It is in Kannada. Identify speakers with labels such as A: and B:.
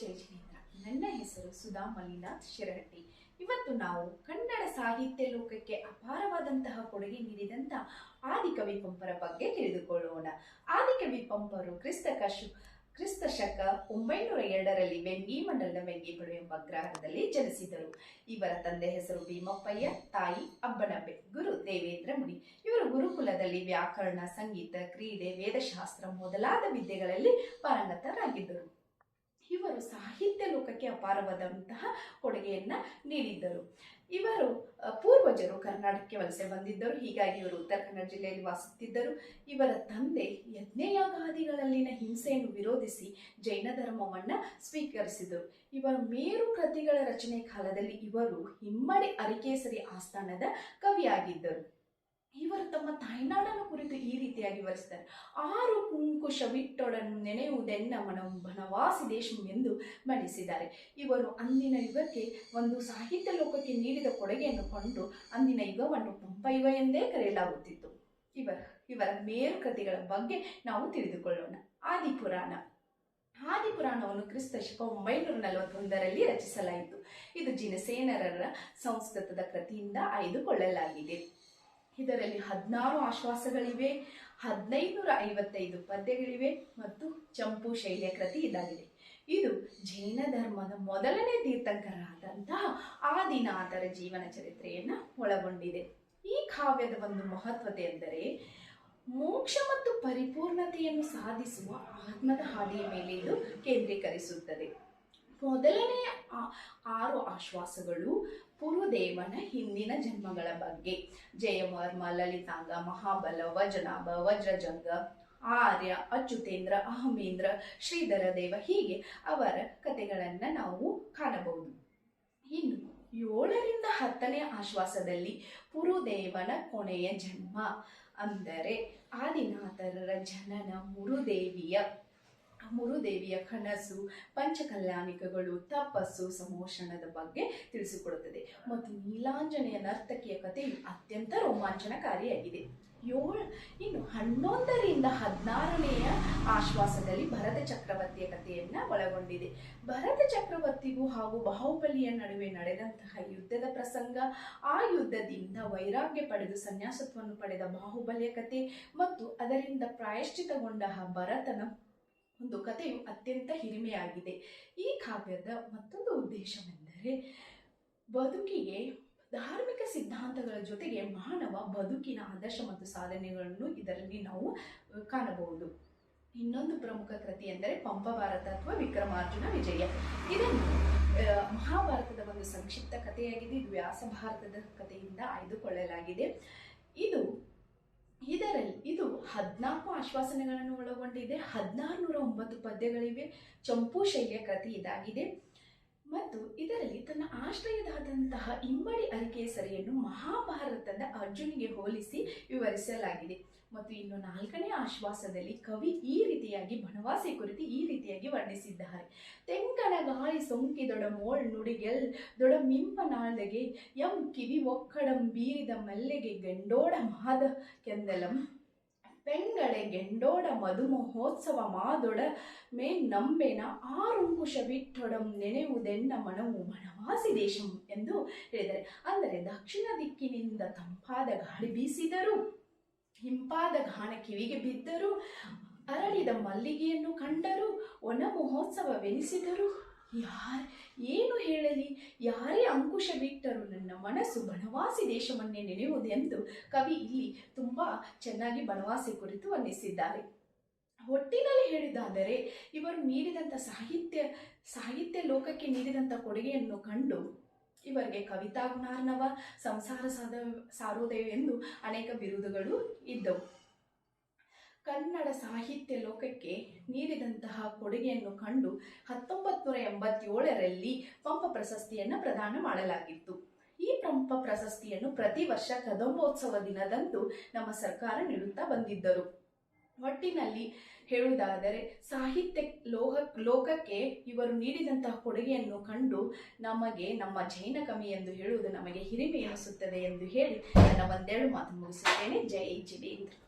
A: ಜೈ ಜಿನೇಂದ್ರ ನನ್ನ ಹೆಸರು ಸುಧಾ ಮಲ್ಲಿನಾಥ್ ಶಿರಹಟ್ಟಿ. ಇವತ್ತು ನಾವು ಕನ್ನಡ ಸಾಹಿತ್ಯ ಲೋಕಕ್ಕೆ ಅಪಾರವಾದಂತಹ ಕೊಡುಗೆ ನೀಡಿದಂತ ಆದಿಕವಿ ಪಂಪರ ಬಗ್ಗೆ ತಿಳಿದುಕೊಳ್ಳೋಣ. ಆದಿಕವಿ ಪಂಪರು ಕ್ರಿಸ್ತ ಕಶು, ಕ್ರಿಸ್ತ ಶಕ ಒಂಬೈನೂರ ಎರಡರಲ್ಲಿ ವೆಂಗಿ ಮಂಡಲದ ವೆಂಗಿಗಳು ಎಂಬ ಗ್ರಹದಲ್ಲಿ ಜನಿಸಿದರು. ಇವರ ತಂದೆ ಹೆಸರು ಭೀಮಪ್ಪಯ್ಯ, ತಾಯಿ ಅಬ್ಬನಬ್ಬೆ ಗುರು ದೇವೇಂದ್ರ ಮುನಿ. ಇವರು ಗುರುಕುಲದಲ್ಲಿ ವ್ಯಾಕರಣ, ಸಂಗೀತ, ಕ್ರೀಡೆ, ವೇದಶಾಸ್ತ್ರ ಮೊದಲಾದ ವಿದ್ಯೆಗಳಲ್ಲಿ ಪಾರಂಗತರಾಗಿದ್ದರು ಇವರು ಸಾಹಿತ್ಯ ಲೋಕಕ್ಕೆ ಅಪಾರವಾದಂತಹ ಕೊಡುಗೆಯನ್ನ ನೀಡಿದ್ದರು. ಇವರು ಪೂರ್ವಜರು ಕರ್ನಾಟಕಕ್ಕೆ ವಲಸೆ ಬಂದಿದ್ದರು. ಹೀಗಾಗಿ ಇವರು ಉತ್ತರ ಕನ್ನಡ ಜಿಲ್ಲೆಯಲ್ಲಿ ವಾಸಿಸುತ್ತಿದ್ದರು. ಇವರ ತಂದೆ ಯಜ್ಞಯಾಗಾದಿಗಳಲ್ಲಿನ ಹಿಂಸೆಯನ್ನು ವಿರೋಧಿಸಿ ಜೈನ ಧರ್ಮವನ್ನ ಸ್ವೀಕರಿಸಿದರು. ಇವರ ಮೇರು ಕೃತಿಗಳ ರಚನೆ ಕಾಲದಲ್ಲಿ ಇವರು ಹಿಮ್ಮಡಿ ಅರಿಕೇಸರಿ ಆಸ್ಥಾನದ ಕವಿಯಾಗಿದ್ದರು. ಇವರು ತಮ್ಮ ತಾಯ್ನಾಡನ್ನು ಕುರಿತು ಈ ರೀತಿಯಾಗಿ ವರಿಸ್ತಾರೆ ಆರು ಕುಂಕುಶವಿಟ್ಟೊಡನ್ನು ನೆನೆಯುವುದೆನ್ನ ಮನ ಬನವಾಸಿ ದೇಶಂ ಎಂದು ಬಣ್ಣಿಸಿದ್ದಾರೆ. ಇವರು ಅಂದಿನ ಯುಗಕ್ಕೆ ಒಂದು ಸಾಹಿತ್ಯ ಲೋಕಕ್ಕೆ ನೀಡಿದ ಕೊಡುಗೆಯನ್ನು ಕೊಂಡು ಅಂದಿನ ಯುಗವನ್ನು ಪಂಪ ಎಂದೇ ಕರೆಯಲಾಗುತ್ತಿತ್ತು. ಇವರ ಇವರ ಮೇರು ಕೃತಿಗಳ ಬಗ್ಗೆ ನಾವು ತಿಳಿದುಕೊಳ್ಳೋಣ. ಆದಿಪುರಾಣ. ಆದಿಪುರಾಣವನ್ನು ಕ್ರಿಸ್ತ ಶಕ ಒಂಬೈನೂರ ನಲವತ್ತೊಂದರಲ್ಲಿ ರಚಿಸಲಾಯಿತು. ಇದು ಜಿನಸೇನರರ ಸಂಸ್ಕೃತದ ಕೃತಿಯಿಂದ ಆಯ್ದುಕೊಳ್ಳಲಾಗಿದೆ. ಇದರಲ್ಲಿ ಹದಿನಾರು ಆಶ್ವಾಸಗಳಿವೆ ಹದಿನೈದುನೂರ ಐವತ್ತೈದು ಪದ್ಯಗಳಿವೆ ಮತ್ತು ಚಂಪು ಶೈಲಿಯ ಕೃತಿ ಇದಾಗಿದೆ. ಇದು ಜೈನ ಧರ್ಮದ ಮೊದಲನೇ ತೀರ್ಥಂಕರಾದಂತಹ ಆದಿನಾಥರ ಜೀವನ ಚರಿತ್ರೆಯನ್ನು ಒಳಗೊಂಡಿದೆ. ಈ ಕಾವ್ಯದ ಒಂದು ಮಹತ್ವತೆ ಎಂದರೆ, ಮೋಕ್ಷ ಮತ್ತು ಪರಿಪೂರ್ಣತೆಯನ್ನು ಸಾಧಿಸುವ ಆತ್ಮದ ಹಾದಿಯ ಮೇಲೆ ಇದು ಕೇಂದ್ರೀಕರಿಸುತ್ತದೆ. ಮೊದಲನೆಯ ಆರು ಆಶ್ವಾಸಗಳು ಪುರುದೇವನ ಹಿಂದಿನ ಜನ್ಮಗಳ ಬಗ್ಗೆ. ಜಯವರ್ಮ ಲಲಿತಾಂಗ ಮಹಾಬಲ ವಜನಾಭ ವಜ್ರಜಂಗ ಆರ್ಯ, ಅಚ್ಯುತೇಂದ್ರ, ಅಹಮೇಂದ್ರ, ಶ್ರೀಧರ ದೇವ ಹೀಗೆ ಅವರ ಕಥೆಗಳನ್ನು ನಾವು ಕಾಣಬಹುದು. ಇನ್ನು ಏಳರಿಂದ ಹತ್ತನೇ ಆಶ್ವಾಸದಲ್ಲಿ ಪುರುದೇವನ ಕೊನೆಯ ಜನ್ಮ. ಅಂದರೆ ಆದಿನಾಥರ ಜನನ ಮುರುದೇವಿಯ ಮುರುದೇವಿಯ ಕನಸು, ಪಂಚಕಲ್ಯಾಣಿಕಗಳು, ತಪಸ್ಸು ಸಮೋಷಣದ ಬಗ್ಗೆ ತಿಳಿಸಿಕೊಡುತ್ತದೆ. ಮತ್ತು ನೀಲಾಂಜನೆಯ ನರ್ತಕಿಯ ಕಥೆಯು ಅತ್ಯಂತ ರೋಮಾಂಚನಕಾರಿಯಾಗಿದೆ. ಏಳು, ಇನ್ನು ಹನ್ನೊಂದರಿಂದ ಹದಿನಾರನೆಯ ಆಶ್ವಾಸದಲ್ಲಿ ಭರತ ಚಕ್ರವರ್ತಿಯ ಕಥೆಯನ್ನ ಒಳಗೊಂಡಿದೆ. ಭರತ ಚಕ್ರವರ್ತಿಗೂ ಹಾಗೂ ಬಾಹುಬಲಿಯ ನಡುವೆ ನಡೆದಂತಹ ಯುದ್ಧದ ಪ್ರಸಂಗ, ಆ ಯುದ್ಧದಿಂದ ವೈರಾಗ್ಯ ಪಡೆದು ಸನ್ಯಾಸತ್ವವನ್ನು ಪಡೆದ ಬಾಹುಬಲಿಯ ಕಥೆ ಮತ್ತು ಅದರಿಂದ ಪ್ರಾಯಶ್ಚಿತಗೊಂಡ ಭರತನ ಒಂದು ಕಥೆಯು ಅತ್ಯಂತ ಹಿರಿಮೆಯಾಗಿದೆ. ಈ ಕಾವ್ಯದ ಮತ್ತೊಂದು ಉದ್ದೇಶವೆಂದರೆ, ಬದುಕಿಗೆ ಧಾರ್ಮಿಕ ಸಿದ್ಧಾಂತಗಳ ಜೊತೆಗೆ ಮಾನವ ಬದುಕಿನ ಆದರ್ಶ ಮತ್ತು ಸಾಧನೆಗಳನ್ನು ಇದರಲ್ಲಿ ನಾವು ಕಾಣಬಹುದು. ಇನ್ನೊಂದು ಪ್ರಮುಖ ಕೃತಿ ಎಂದರೆ ಪಂಪ ಭಾರತ ಅಥವಾ ವಿಕ್ರಮಾರ್ಜುನ ವಿಜಯ. ಇದನ್ನು ಮಹಾಭಾರತದ ಒಂದು ಸಂಕ್ಷಿಪ್ತ ಕಥೆಯಾಗಿದೆ. ಇದು ವ್ಯಾಸ ಭಾರತದ ಕಥೆಯಿಂದ ಆಯ್ದುಕೊಳ್ಳಲಾಗಿದೆ. ಇದು ಇದರಲ್ಲಿ ಇದು ಹದಿನಾಲ್ಕು ಆಶ್ವಾಸನೆಗಳನ್ನು ಒಳಗೊಂಡಿದೆ. ಹದಿನಾರು ನೂರ ಒಂಬತ್ತು ಪದ್ಯಗಳಿವೆ. ಚಂಪು ಶೈಲಿಯ ಕೃತಿ ಇದಾಗಿದೆ. ಮತ್ತು ಇದರಲ್ಲಿ ತನ್ನ ಆಶ್ರಯದಾದಂತಹ ಇಮ್ಮಡಿ ಅರಿಕೇಸರಿಯನ್ನು ಮಹಾಭಾರತದ ಅರ್ಜುನಿಗೆ ಹೋಲಿಸಿ ವಿವರಿಸಲಾಗಿದೆ. ಮತ್ತು ಇನ್ನು ನಾಲ್ಕನೇ ಆಶ್ವಾಸದಲ್ಲಿ ಕವಿ ಈ ರೀತಿಯಾಗಿ ಬನವಾಸಿ ಕುರಿತು ಈ ರೀತಿಯಾಗಿ ವರ್ಣಿಸಿದ್ದಾರೆ. ತೆಂಕಣ ಗಾಳಿ ಸೊಂಕಿದೊಡ ಮೋಳ್ ನುಡಿಗೆಲ್ ದೊಡ ಮಿಂಪ ನಾಳೆಗೆ ಎಂ ಕಿವಿ ಒಕ್ಕಡಂ ಬೀರಿದ ಮಲ್ಲೆಗೆ ಗಂಡೋಡ ಮಾದ ಕೆಂದಲಂ. ಪೆಂಗಳೆ ಗೆಂಡೋಡ ಮಧುಮಹೋತ್ಸವ ಮಾದೊಡ ಮೇ ನಂಬೆನ ಆರುಂಕುಶ ಬಿಟ್ಟೊಡಂ ನೆನೆಯುವುದೆನ್ನ ಮನವು ಮನವಾಸಿ ದೇಶಂ ಎಂದು ಹೇಳಿದರೆ ಅಂದರೆ ದಕ್ಷಿಣ ದಿಕ್ಕಿನಿಂದ ತಂಪಾದ ಗಾಳಿ ಬೀಸಿದರು ಹಿಂಪಾದ ಗಾಣ ಕಿವಿಗೆ ಬಿದ್ದರು, ಅರಳಿದ ಮಲ್ಲಿಗೆಯನ್ನು ಕಂಡರು ಒಣ ಮಹೋತ್ಸವವೆನಿಸಿದರು ಯಾರ ಏನು ಹೇಳಲಿ? ಯಾರೇ ಅಂಕುಶ ಬಿಟ್ಟರೂ ನನ್ನ ಮನಸ್ಸು ಬನವಾಸಿ ದೇಶವನ್ನೇ ನೆನೆಯುವುದೆಂದು ಕವಿ ಇಲ್ಲಿ ತುಂಬ ಚೆನ್ನಾಗಿ ಬನವಾಸಿ ಕುರಿತು ವರ್ಣಿಸಿದ್ದಾರೆ ಒಟ್ಟಿನಲ್ಲಿ ಹೇಳಿದಾದರೆ, ಇವರು ನೀಡಿದಂಥ ಸಾಹಿತ್ಯ ಸಾಹಿತ್ಯ ಲೋಕಕ್ಕೆ ನೀಡಿದಂಥ ಕೊಡುಗೆಯನ್ನು ಕಂಡು ಇವರಿಗೆ ಕವಿತಾ ಗುಣಾರ್ಣವ, ಸಂಸಾರ ಸಾಧ ಎಂದು ಅನೇಕ ಬಿರುದುಗಳು ಇದ್ದವು. ಕನ್ನಡ ಸಾಹಿತ್ಯ ಲೋಕಕ್ಕೆ ನೀಡಿದಂತಹ ಕೊಡುಗೆಯನ್ನು ಕಂಡು ಹತ್ತೊಂಬತ್ತು ನೂರ ಎಂಬತ್ತೇಳರಲ್ಲಿ ಪಂಪ ಪ್ರಶಸ್ತಿಯನ್ನು ಪ್ರದಾನ ಮಾಡಲಾಗಿತ್ತು. ಈ ಪಂಪ ಪ್ರಶಸ್ತಿಯನ್ನು ಪ್ರತಿ ವರ್ಷ ಕದಂಬೋತ್ಸವ ದಿನದಂದು ನಮ್ಮ ಸರ್ಕಾರ ನೀಡುತ್ತಾ ಬಂದಿದ್ದರು. ಒಟ್ಟಿನಲ್ಲಿ ಹೇಳುವುದಾದರೆ, ಸಾಹಿತ್ಯ ಲೋಹ, ಲೋಕಕ್ಕೆ ಇವರು ನೀಡಿದಂತಹ ಕೊಡುಗೆಯನ್ನು ಕಂಡು ನಮಗೆ ನಮ್ಮ ಜೈನ ಕಮಿ ಎಂದು ಹೇಳುವುದು ನಮಗೆ ಹಿರಿಮೆ ಎನಿಸುತ್ತದೆ ಎಂದು ಹೇಳಿ ನನ್ನ ಒಂದೆರಡು ಮಾತು ಮುಗಿಸುತ್ತೇನೆ. ಜೈ ಜಿನೇಂದ್ರ